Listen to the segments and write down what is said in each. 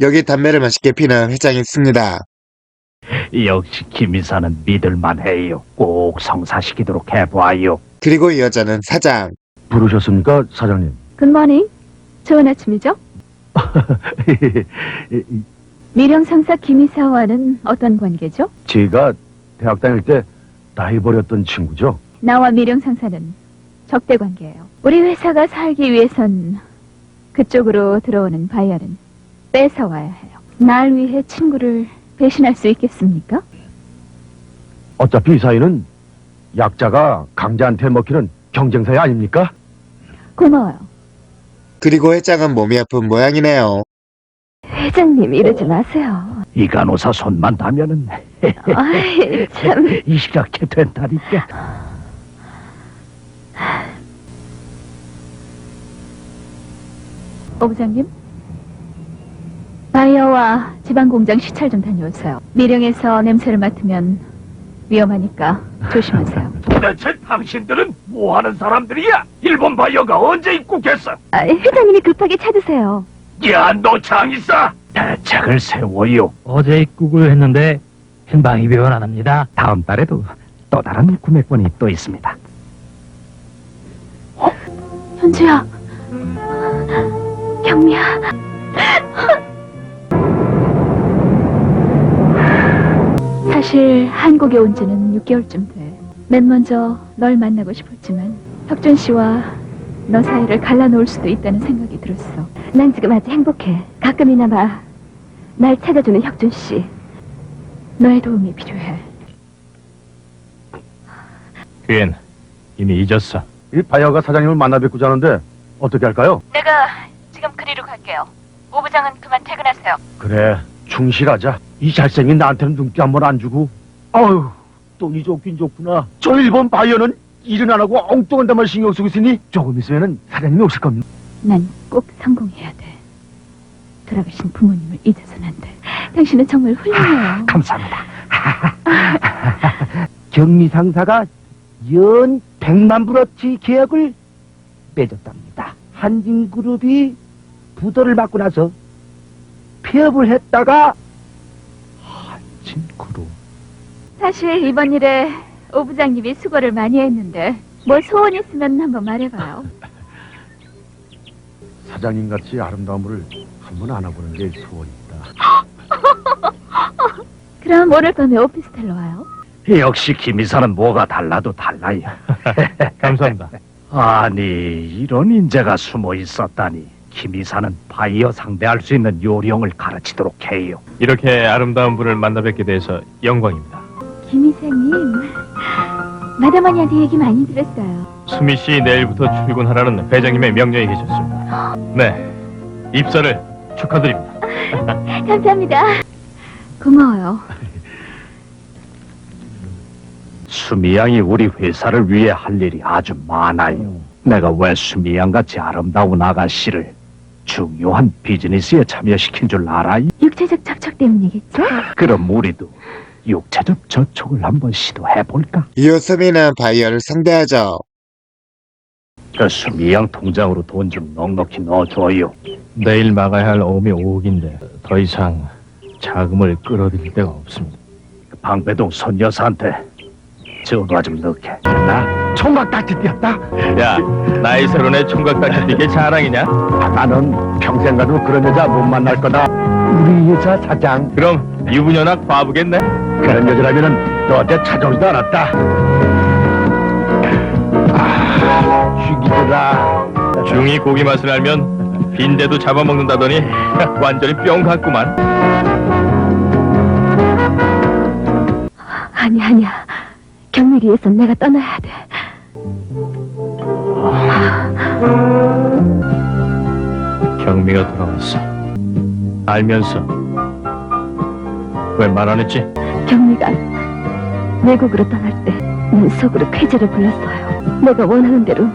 여기 담배를 맛있게 피는 회장이 있습니다. 역시 김이사는 믿을만해요. 꼭 성사시키도록 해봐요. 그리고 이 여자는 사장. 부르셨습니까, 사장님? 굿모닝. 좋은 아침이죠? 미령 상사 김이사와는 어떤 관계죠? 제가 대학 다닐 때 나이 버렸던 친구죠. 나와 미령 상사는 적대 관계예요. 우리 회사가 살기 위해선 그쪽으로 들어오는 바이어는 뺏어와야 해요. 날 위해 친구를 배신할 수 있겠습니까? 어차피 이 사이는 약자가 강자한테 먹히는 경쟁 사이 아닙니까? 고마워요. 그리고 회장은 몸이 아픈 모양이네요. 회장님 이러지 마세요. 이 간호사 손만 닿으면은 아이 참. 이렇게 된다니까. 오 부장님. 바이어와 지방 공장 시찰 좀 다녀오세요. 미령에서 냄새를 맡으면 위험하니까 조심하세요. 도대체 당신들은 뭐 하는 사람들이야? 일본 바이어가 언제 입국했어? 아, 회장님이 급하게 찾으세요. 야, 너 장있어! 대책을 세워요. 어제 입국을 했는데 행방이 배원 안 합니다. 다음 달에도 또 다른 구매권이 또 있습니다. 현주야. 경미야. 사실 한국에 온 지는 6개월쯤 돼. 맨 먼저 널 만나고 싶었지만 혁준 씨와 너 사이를 갈라놓을 수도 있다는 생각이 들었어. 난 지금 아주 행복해. 가끔이나마 날 찾아주는 혁준 씨. 너의 도움이 필요해. 괜 이미 잊었어. 이 바이어가 사장님을 만나 뵙고자 하는데 어떻게 할까요? 내가 지금 그리로 갈게요. 오 부장은 그만 퇴근하세요. 그래, 충실하자. 이 잘생긴 나한테는 눈빛 한번 안 주고. 아유, 돈이 좋긴 좋구나. 저 일본 바이어는 일은 안 하고 엉뚱한 데만 신경 쓰고 있으니 조금 있으면 사장님이 오실 겁니다. 난 꼭 성공해야 돼. 돌아가신 부모님을 잊어서는 안 돼. 당신은 정말 훌륭해요. 감사합니다. 경미 상사가 연 100만 불어치 계약을 맺었답니다. 한진그룹이 부도를 맞고 나서 폐업을 했다가 한진그룹. 사실 이번 일에 오 부장님이 수고를 많이 했는데 뭐 소원 있으면 한번 말해봐요. 사장님 같이 아름다운 분을 한 번 안아보는 게 소원이다. 그럼 오늘 밤에 오피스텔로 와요. 역시 김이사는 뭐가 달라도 달라요. 감사합니다. 아니, 이런 인재가 숨어 있었다니. 김이사는 바이어 상대할 수 있는 요령을 가르치도록 해요. 이렇게 아름다운 분을 만나 뵙게 돼서 영광입니다. 김 이사님, 마다마니한테 얘기 많이 들었어요. 수미 씨 내일부터 출근하라는 회장님의 명령이 계셨습니다. 네, 입사를 축하드립니다. 감사합니다. 고마워요. 수미양이 우리 회사를 위해 할 일이 아주 많아요. 내가 왜 수미양 같이 아름다운 아가씨를 중요한 비즈니스에 참여시킨 줄 알아요? 육체적 접촉 때문이겠죠? 그럼 우리도 육체적 접촉을 한번 시도해 볼까? 이웃수미는 바이어를 상대하죠. 그 수미양 통장으로 돈 좀 넉넉히 넣어줘요. 내일 막아야 할 오미 5억인데 더 이상 자금을 끌어들일 데가 없습니다. 그 방배동 손 여사한테 전화 좀 넣게. 나 총각 같이 뛰었다. 야, 나이 서른에 총각 같이 이게 자랑이냐? 아, 나는 평생 가도 그런 여자 못 만날 거다. 우리 회사 사장 그럼 유부녀나 과부겠네? 그런 여자라면은 너한테 찾아오지도 않았다. 아, 죽이더라. 중이 고기 맛을 알면 빈대도 잡아먹는다더니 완전히 뿅 갔구만. 아니 아니야. 경미리에서 내가 떠나야 돼. 경미가 돌아왔어. 알면서 왜 말 안 했지? 경미가 외국으로 떠날 때난 속으로 쾌재를 불렀어요. 내가 원하는 대로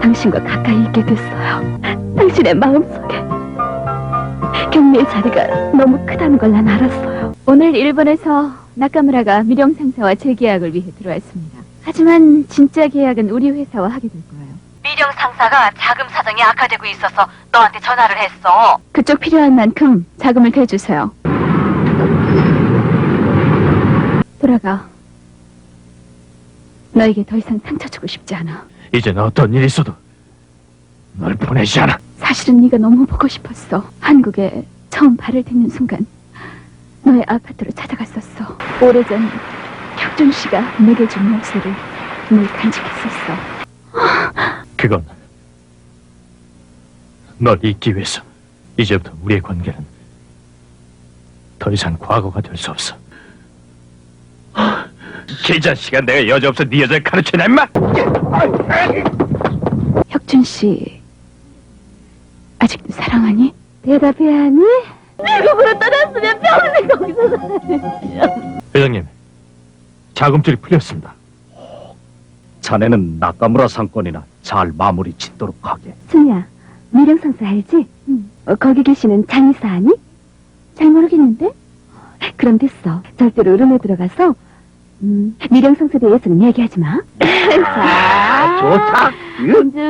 당신과 가까이 있게 됐어요. 당신의 마음속에 경미의 자리가 너무 크다는 걸 난 알았어요. 오늘 일본에서 나카무라가 미령 상사와 재계약을 위해 들어왔습니다. 하지만 진짜 계약은 우리 회사와 하게 될 거예요. 미령 상사가 자금 사정이 악화되고 있어서 너한테 전화를 했어. 그쪽 필요한 만큼 자금을 대주세요. 돌아가. 너에게 더 이상 상처 주고 싶지 않아. 이젠 어떤 일이 있어도 널 보내지 않아. 사실은 네가 너무 보고 싶었어. 한국에 처음 발을 딛는 순간 너의 아파트로 찾아갔었어. 오래전 혁준 씨가 내게 준 열쇠를 늘 간직했었어. 그건 널 잊기 위해서 이제부터 우리의 관계는 더 이상 과거가 될 수 없어. 이 자식아 내가 여자 없어 네 여자를 가르쳐내 임마! 혁준 씨 아직도 사랑하니? 대답이 아니? 미국으로 떠났으면 평생 거기서 살아야 회장님 자금줄이 풀렸습니다. 자네는 나카무라 상권이나 잘 마무리 짓도록 하게. 승희야, 미령상사 알지? 어, 거기 계시는 장의사 아니? 잘 모르겠는데? 그럼 됐어. 절대로 으름에 들어가서 음, 미령상사에 대해서는 얘기하지 마. 자, 좋다. 은주.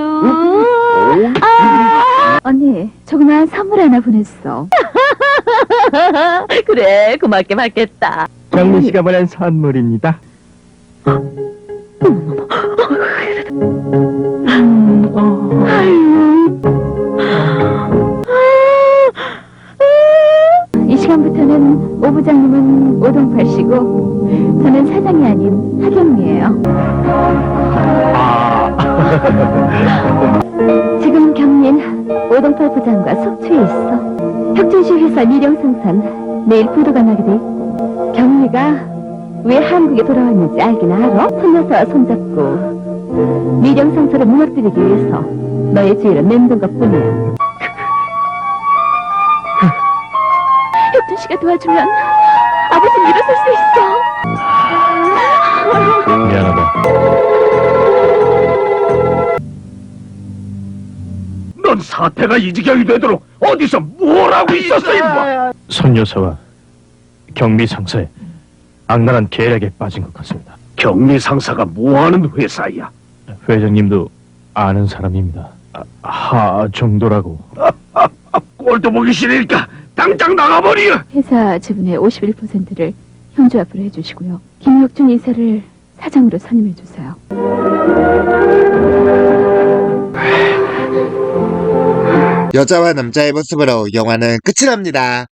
아, 언니, 조그만 선물 하나 보냈어. 그래, 고맙게 받겠다. 정민 씨가 보낸 선물입니다. 이 시간부터는 오 부장님은 오동팔 씨고 저는 사장이 아닌 하경미예요. 지금 경민 오동팔 부장과 속초에 있어. 혁준씨 회사 미령생산 내일 보도가 나게 돼 있고 경미가 왜 한국에 돌아왔는지 알긴 알아? 손녀서와 손잡고 미령상사를 무너뜨리기 위해서 너의 주위를 맴돈 것뿐이야. 혁준 씨가 도와주면 아버지는 일어설 수 있어. 미안하다. 넌 사태가 이 지경이 되도록 어디서 뭘 하고 있었어, 임마! 손 여사와 경미 상사의 악랄한 계략에 빠진 것 같습니다. 경리 상사가 뭐하는 회사야? 회장님도 아는 사람입니다. 아, 하 정도라고. 꼴도 보기 싫으니까 당장 나가버려! 회사 지분의 51%를 형주 앞으로 해주시고요. 김혁준 이사를 사장으로 선임해 주세요. 여자와 남자의 모습으로 영화는 끝이 납니다.